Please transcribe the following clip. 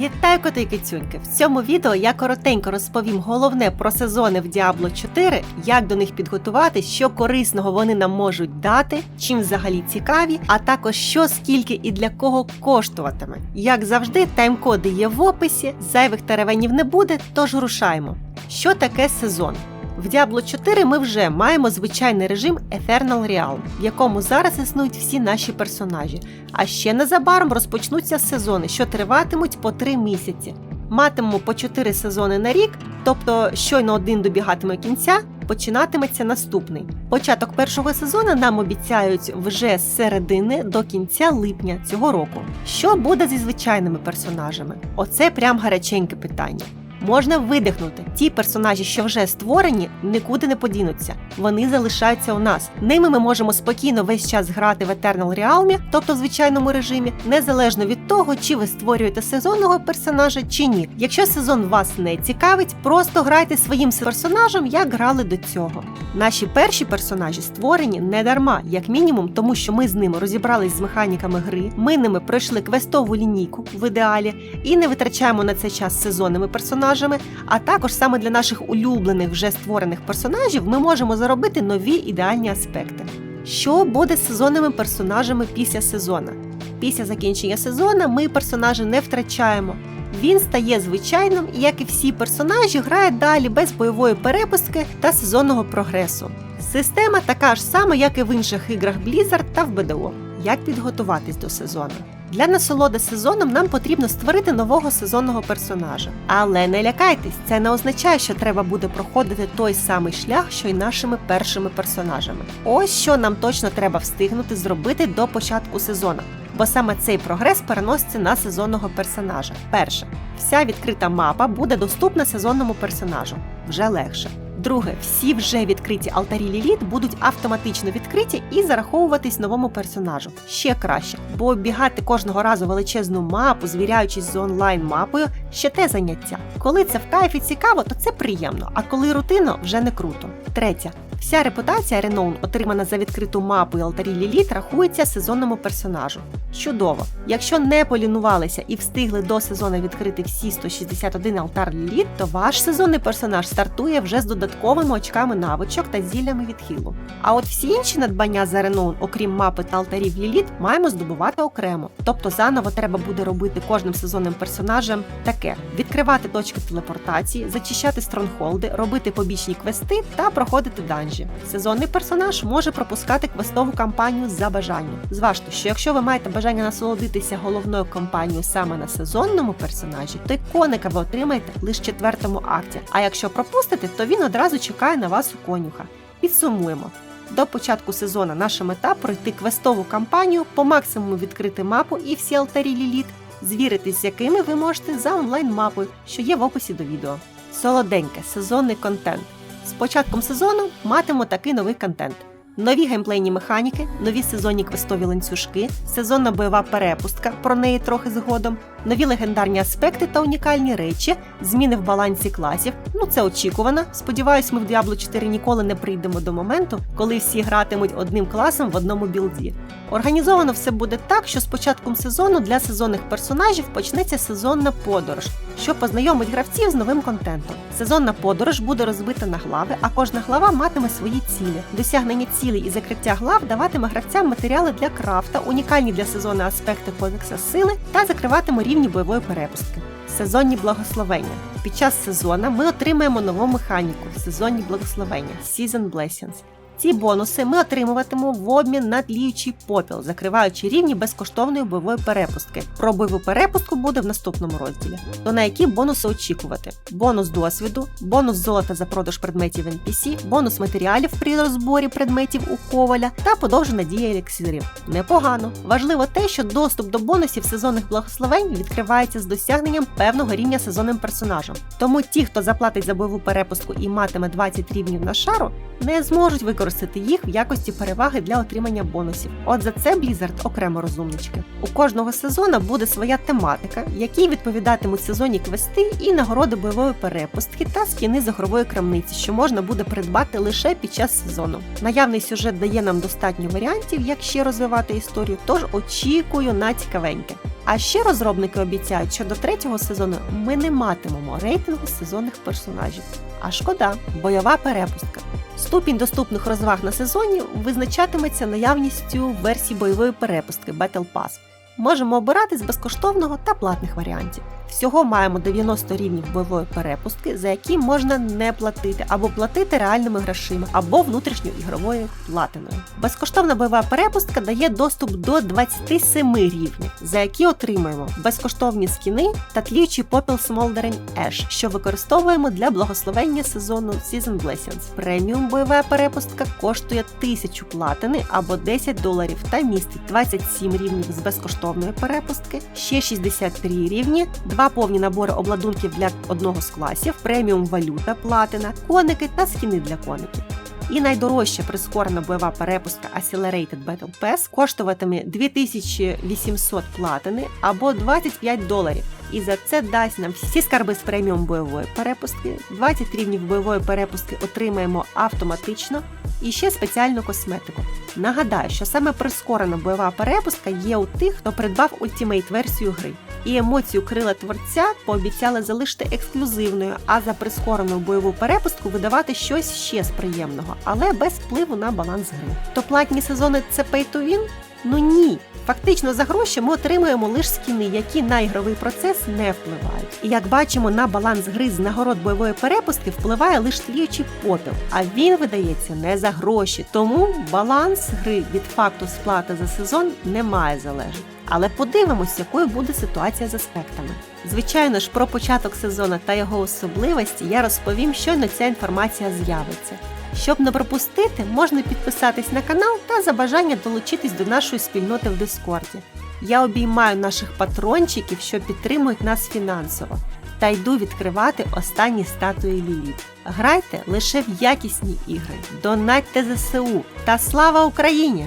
Вітаю коти і кицюньки! В цьому відео я коротенько розповім головне про сезони в Diablo 4, як до них підготуватись, що корисного вони нам можуть дати, чим взагалі цікаві, а також що, скільки і для кого коштуватиме. Як завжди, тайм-коди є в описі, зайвих теревенів не буде, тож рушаємо. Що таке сезон? В Diablo 4 ми вже маємо звичайний режим Eternal Realm, в якому зараз існують всі наші персонажі. А ще незабаром розпочнуться сезони, що триватимуть по 3 місяці. Матимемо по 4 сезони на рік, тобто щойно один добігатиме кінця, починатиметься наступний. Початок першого сезону нам обіцяють вже з середини до кінця липня цього року. Що буде зі звичайними персонажами? Оце прям гаряченьке питання. Можна видихнути. Ті персонажі, що вже створені, нікуди не подінуться. Вони залишаються у нас. Ними ми можемо спокійно весь час грати в Eternal Realm, тобто в звичайному режимі, незалежно від того, чи ви створюєте сезонного персонажа чи ні. Якщо сезон вас не цікавить, просто грайте своїм персонажем, як грали до цього. Наші перші персонажі створені не дарма, як мінімум, тому що ми з ними розібрались з механіками гри, ми ними пройшли квестову лінійку в ідеалі і не витрачаємо на це час сезонними персонажами. А також саме для наших улюблених вже створених персонажів ми можемо заробити нові ідеальні аспекти. Що буде з сезонними персонажами після сезону? Після закінчення сезону ми персонажа не втрачаємо. Він стає звичайним і, як і всі персонажі, грає далі без бойової перепустки та сезонного прогресу. Система така ж сама, як і в інших іграх Blizzard та в BDO. Як підготуватись до сезону? Для насолоди сезоном нам потрібно створити нового сезонного персонажа. Але не лякайтесь, це не означає, що треба буде проходити той самий шлях, що й нашими першими персонажами. Ось що нам точно треба встигнути зробити до початку сезону. Бо саме цей прогрес переноситься на сезонного персонажа. Перше, вся відкрита мапа буде доступна сезонному персонажу вже легше. Друге, всі вже відкриті алтарі Ліліт будуть автоматично відкриті і зараховуватись новому персонажу. Ще краще, бо оббігати кожного разу величезну мапу, звіряючись з онлайн мапою, ще те заняття. Коли це в кайфі цікаво, то це приємно, а коли рутина, вже не круто. Третє. Вся репутація Renown, отримана за відкриту мапу і алтарі Ліліт, рахується сезонному персонажу. Чудово! Якщо не полінувалися і встигли до сезону відкрити всі 161 алтар Ліліт, то ваш сезонний персонаж стартує вже з додатковими очками навичок та зіллями відхилу. А от всі інші надбання за Renown, окрім мапи та алтарів Ліліт, маємо здобувати окремо. Тобто заново треба буде робити кожним сезонним персонажем таке: відкривати точки телепортації, зачищати стронгхолди, робити побічні квести та проходити данжі. Сезонний персонаж може пропускати квестову кампанію за бажанням. Зважте, що якщо ви маєте бажання насолодитися головною кампанією саме на сезонному персонажі, то й коника ви отримаєте лише четвертому акті. А якщо пропустите, то він одразу чекає на вас у конюха. Підсумуємо. До початку сезону наша мета пройти квестову кампанію, по максимуму відкрити мапу і всі алтарі Ліліт, звіритись з якими ви можете за онлайн-мапою, що є в описі до відео. Солоденьке, сезонний контент. З початком сезону матимемо такий новий контент. Нові геймплейні механіки, нові сезонні квестові ланцюжки, сезонна бойова перепустка, про неї трохи згодом, нові легендарні аспекти та унікальні речі, зміни в балансі класів. Ну це очікувано. Сподіваюсь, ми в Diablo 4 ніколи не прийдемо до моменту, коли всі гратимуть одним класом в одному білді. Організовано все буде так, що з початком сезону для сезонних персонажів почнеться сезонна подорож, що познайомить гравців з новим контентом. Сезонна подорож буде розбита на глави, а кожна глава матиме свої цілі. Досягнення цілей і закриття глав даватиме гравцям матеріали для крафта, унікальні для сезону аспекти кодекса сили та закриватиме рівні бойової перепустки. Сезонні благословення. Під час сезону ми отримаємо нову механіку сезонні благословення Season Blessings. Ці бонуси ми отримуватимемо в обмін на тліючий попіл, закриваючи рівні безкоштовної бойової перепустки. Про бойову перепустку буде в наступному розділі. То на які бонуси очікувати: бонус досвіду, бонус золота за продаж предметів NPC, бонус матеріалів при розборі предметів у коваля та подовжена дія еліксирів. Непогано. Важливо те, що доступ до бонусів сезонних благословень відкривається з досягненням певного рівня сезонним персонажем. Тому ті, хто заплатить за бойову перепустку і матиме 20 рівнів на шару, не зможуть використати їх в якості переваги для отримання бонусів. От за це Blizzard окремо розумнички. У кожного сезону буде своя тематика, якій відповідатимуть сезонні квести і нагороди бойової перепустки та скіни з ігрової крамниці, що можна буде придбати лише під час сезону. Наявний сюжет дає нам достатньо варіантів, як ще розвивати історію, тож очікую на цікавеньке. А ще розробники обіцяють, що до третього сезону ми не матимемо рейтингу сезонних персонажів. А шкода, бойова перепустка. Ступінь доступних розваг на сезоні визначатиметься наявністю версій бойової перепустки Battle Pass. Можемо обирати з безкоштовного та платних варіантів. Всього маємо 90 рівнів бойової перепустки, за які можна не платити або платити реальними грошима, або внутрішньоігровою платиною. Безкоштовна бойова перепустка дає доступ до 27 рівнів, за які отримуємо безкоштовні скіни та тліючий попіл Smoldering Ash, що використовуємо для благословення сезону Season Blessings. Преміум бойова перепустка коштує 1000 платини або 10 доларів та містить 27 рівнів з безкоштовної перепустки, ще 63 рівні, два повні набори обладунків для одного з класів, преміум валюта, платина, коники та скіни для коників. І найдорожча прискорена бойова перепустка Accelerated Battle Pass коштуватиме 2800 платини або 25 доларів. І за це дасть нам всі скарби з преміум бойової перепустки. 20 рівнів бойової перепустки отримаємо автоматично і ще спеціальну косметику. Нагадаю, що саме прискорена бойова перепустка є у тих, хто придбав ультимейт версію гри. І емоцію крила творця пообіцяли залишити ексклюзивною, а за прискорену бойову перепустку видавати щось ще з приємного, але без впливу на баланс гри. То платні сезони це pay to win? Ну ні. Фактично за гроші ми отримуємо лише скіни, які на ігровий процес не впливають. І як бачимо, на баланс гри з нагород бойової перепустки впливає лише тліючий попіл, а він видається не за гроші. Тому баланс гри від факту сплати за сезон не має залежати. Але подивимось, якою буде ситуація з аспектами. Звичайно ж, про початок сезону та його особливості я розповім, щойно ця інформація з'явиться. Щоб не пропустити, можна підписатись на канал та за бажання долучитись до нашої спільноти в Дискорді. Я обіймаю наших патрончиків, що підтримують нас фінансово, та йду відкривати останні статуї Ліліт. Грайте лише в якісні ігри, донатьте ЗСУ та слава Україні!